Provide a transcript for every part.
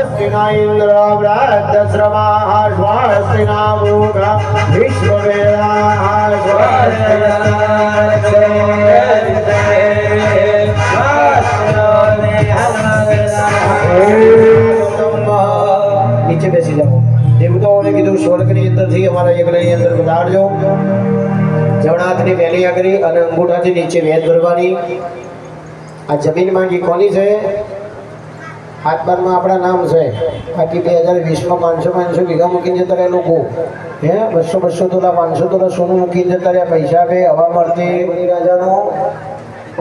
स्वस्ति न इन्द्रो वृद्धश्रवाः स्वस्ति न मूढा विश्ववेदाः स्वस्ति નીચે બેસી જાઓ દેવતાઓને કીધું સ્વર્ગની અંદરથી અમારા યજ્ઞની અંદર પધારજો જમણાથની પહેલી આગળી અને અંગૂઠાથી નીચે વેદ ભરવાની આ જમીન માંગી કોની છે હાથ બારમાં આપણા નામ છે. બાકી બે હજાર વીસમાં પાંચસો પાંચસો વીઘા મૂકીને જતા રહ્યા લોકો. હે બસો બસો તોલા પાંચસો તોલા સોનું મૂકીને જતા રહ્યા. પૈસા બે હવા મળતી. રાજાનો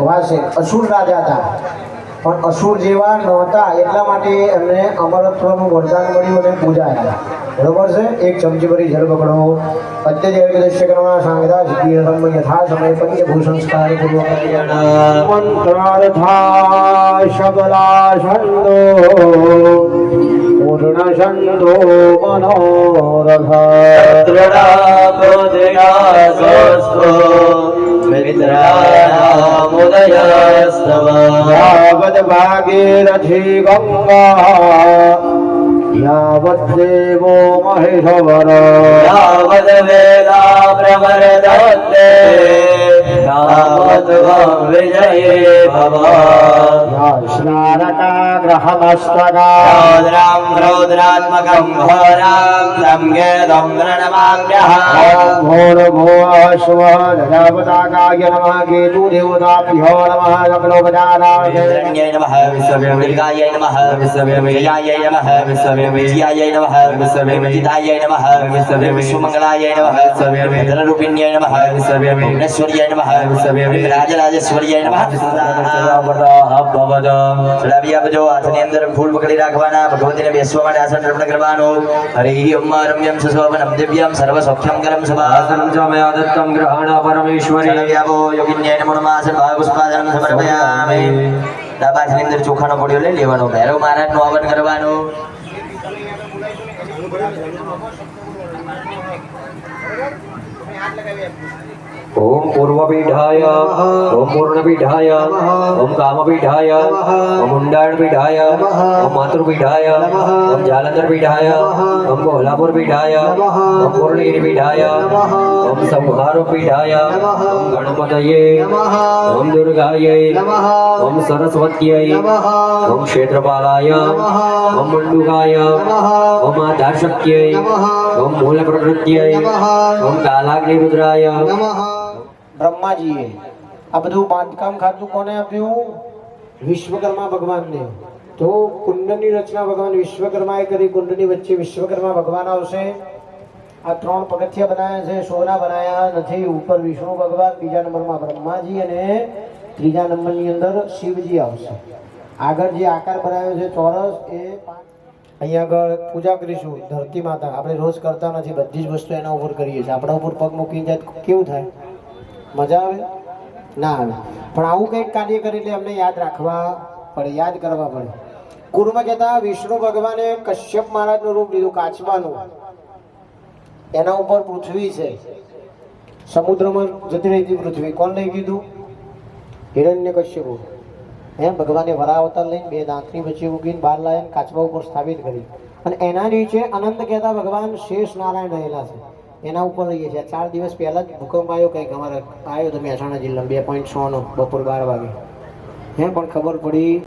વાસે અસુર રાજા હતા. પણ અસુર જેવા નહોતા એટલા માટે એમને અમરત્વનું વરદાન મળ્યું અને પૂજા હતા બરોબર છે એક ચમચી ભરી જળ પકડો અત્યજય દશ્ય કરવા સાંગદા સિદ્ધિ રમ યથા સમય પંચભૂ સંસ્કાર પૂર્વક મંત્રાર્થા શબલા છંદો પૂર્ણ છંદો મનોરથ યાવદ ભાગીરથી गेर यावद्देवो महिषवर। यावद् वेदा प्रवरदत्ते ઘોરામ દંગે દમ્રણમામ્યઃ ભૂર્ભુવઃ ધનવતાકાય નમઃ કેતુ દેવતાભ્યો નમઃ સકલોપચારાય હિરણ્યાય નમઃ नमः નમઃ વિશ્વવ્યમયાય નમઃ વિશ્વવ્યમજ્યાય નમઃ વિશ્વવ્યમજિતાય નમઃ नमः નમઃ વિશ્વવ્યમધનરૂપિણ્યાય નમઃ વિશ્વવ્યમેશ્વર્યાય નમઃ વિશ્વવ્યમરાજરાજેશ્વર્યાય નમઃ ચડાવી આપજો હાથની અંદર ફૂલ પકડી રાખવાના ભગવતીને બેસવા માટે આસન રમણ કરવાનું. હરિ ઓમ રમ્યમ સુશોભનમ દિવ્યમ સર્વ સૌખ્યમ કરમ સભાસનમ. ચ મે આદત્તમ ગ્રહણ પરમેશ્વરી ચડાવ્યાવો યોગિન્યાય નમો નમઃ સર્વ પુષ્પાદનમ સમર્પયામિ. અંદર ચોખાનો પડ્યો લઈ લેવાનો ભૈરવ મહારાજનું હવન કરવાનું. ॐ पूर्वपीठाय ओम पूर्णपीठाय ओम कामपीठाय ओम उंडाणपीठाय ओम मातृपीठाय ओम जालंधरपीठाय ॐ कोल्हापुरपीठाय ओम पूर्णगिरीपीठाय ओम संहारपीठाय ओम गणपतये ओम दुर्गायै ओम सरस्वत्यै ओम क्षेत्रपालाय ओम मंडुकाय ओम आधाशक्त्यै ओम मूलप्रकृत्यै ओम कालाग्निरुद्राय नमः બ્રહ્માજીએ આ બધું બાંધકામ ખાતું કોને આપ્યું? વિશ્વકર્મા ભગવાનને. તો કુંડની રચના ભગવાન વિશ્વકર્માએ કરી. કુંડની વચ્ચે વિશ્વકર્મા ભગવાન આવશે. આ ત્રણ પગથિયા બનાવ્યા છે. સોના બનાવ્યા નથી. ઉપર વિષ્ણુ ભગવાન, બીજા નંબરમાં બ્રહ્માજી અને ત્રીજા નંબરની અંદર શિવજી આવશે. આગળ જે આકાર બનાવ્યો છે, ચોરસ, એ અહીંયા આગળ પૂજા કરીશું. ધરતી માતા. આપણે રોજ કરતા નથી. બધી જ વસ્તુ એના ઉપર કરીએ છીએ. આપણા ઉપર પગ મૂકીને જાય કેવું થાય? મજા આવે? ના આવે પણ આવું કંઈક કાર્ય કરી એટલે અમને યાદ રાખવા પડે, યાદ કરવા પડે. ગુરુમાં કહેતા વિષ્ણુ ભગવાને કશ્યપ મહારાજનું રૂપ લીધું કાચબાનું. એના ઉપર પૃથ્વી છે. સમુદ્રમાં જતી રહી હતી પૃથ્વી. કોણ લઈ કીધું હિરણ્ય કશ્યપુ. હે ભગવાને વરા અવતાર લઈને બે દાંતની વચ્ચે ઉગીને બહાર લાવીને કાચબા ઉપર સ્થાપિત કરી. અને એના નીચે અનંત કહેતા ભગવાન શેષ નારાયણ રહેલા છે. એના ઉપર રહીએ છીએ. ચાર દિવસ પહેલા જ ભૂકંપ આવ્યો કંઈક અમારે. આવ્યો તો મહેસાણા જિલ્લામાં. બે પોઈન્ટ સોનો બપોર બાર વાગે. હે, પણ ખબર પડી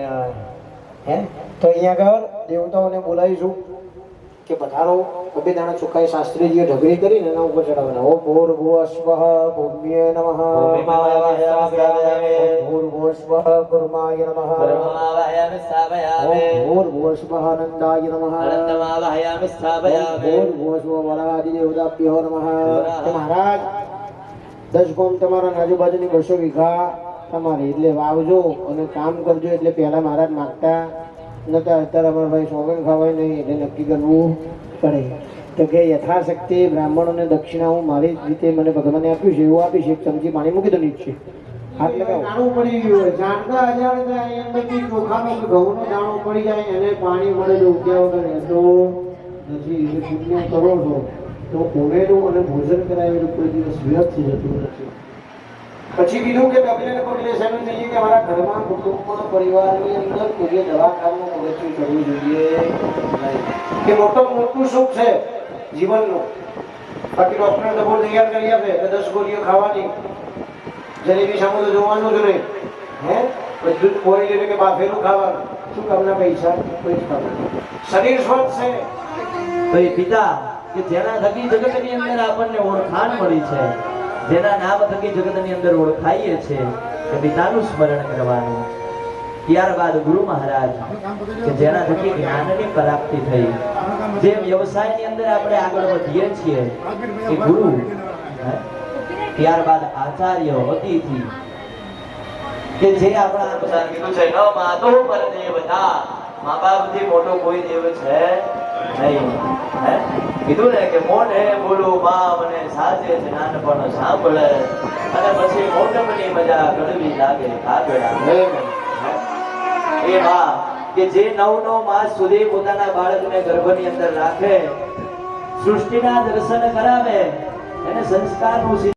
હે? તો અહીંયા આગળ દેવતાઓને બોલાવીશું. કે પધારો. બબે દાણા ચોખ્ખાઈ શાસ્ત્રીજીએ ઢગરી કરીને એના ઉપર ચડાવવાના ઓમ ભૂર ભુવ સ્વઃ ભૂમ્યે નમઃ. મહારાજ દસ ગોમ તમારા આજુબાજુની બસો વીઘા તમારી એટલે વાવજો અને કામ કરજો એટલે પહેલા મહારાજ માગતા. નતા અત્યારે અમારા ભાઈ સોગન ખાવાય નહીં એટલે નક્કી કરવું પડે. તો કે યથાશક્તિ બ્રાહ્મણોને દક્ષિણા હું મારી રીતે મને ભગવાને આપ્યું છે, એવું આપીશ એક ચમચી પાણી મૂકી દો નીચે હાથ લગાવો. પડી ગયું જાણતા અજાણતા ઘઉંનો દાણો પડી જાય, એને પાણી મળે તો ઉગ્યા નથી કરો છો. તો ઉમેરું અને ભોજન કરાવેલું કોઈ દિવસ વ્યર્થ જતું નથી. પછી બીજું કે પગલે સાહેબ થઈએ કે અમારા ઘરમાં કુટુંબમાં પરિવારની અંદર કોઈએ દવાખાનું મૃત્યુ કરવું જોઈએ. કે મોટો મોટું સુખ છે જીવનનું. બાકી ડોક્ટરે ડબોલ તૈયાર કરી આપે કે દસ ગોળીઓ ખાવાની. જલેબી સામે જોવાનું જ નહીં. હે? બધું કોઈ લઈને કે બાફેલું ખાવાનું. શું કામના પૈસા? કોઈ જ કામ. શરીર સ્વસ્થ છે. એ પિતા, કે જેના થકી જગતની અંદર આપણને ઓળખાણ મળી છે જેના નામ થકી જગતની અંદર ઓળખાઈએ છે કે પિતાનું સ્મરણ કરવાનું. ત્યારબાદ ગુરુ મહારાજ કે જેના થકી જ્ઞાનની પ્રાપ્તિ થઈ. જે વ્યવસાયની અંદર આપણે આગળ વધીએ છીએ એ ગુરુ ત્યારબાદ આચાર્ય, અતિથિ, કે જે આપણા બધા કીધું છે, ન માતો પર દેવતા મા બાપથી મોટો કોઈ દેવ છે? નહીં. હે? કીધું ને કે મોઢે બોલું બાપ અને સાચે છે નાનપણ સાંભળે. અને પછી મોટપની મજા કડવી લાગે કાગડા. એ મા કે જે નવ નવ માસ સુધી પોતાના બાળકને ગર્ભની અંદર રાખે, સૃષ્ટિના દર્શન કરાવે, એને સંસ્કારનું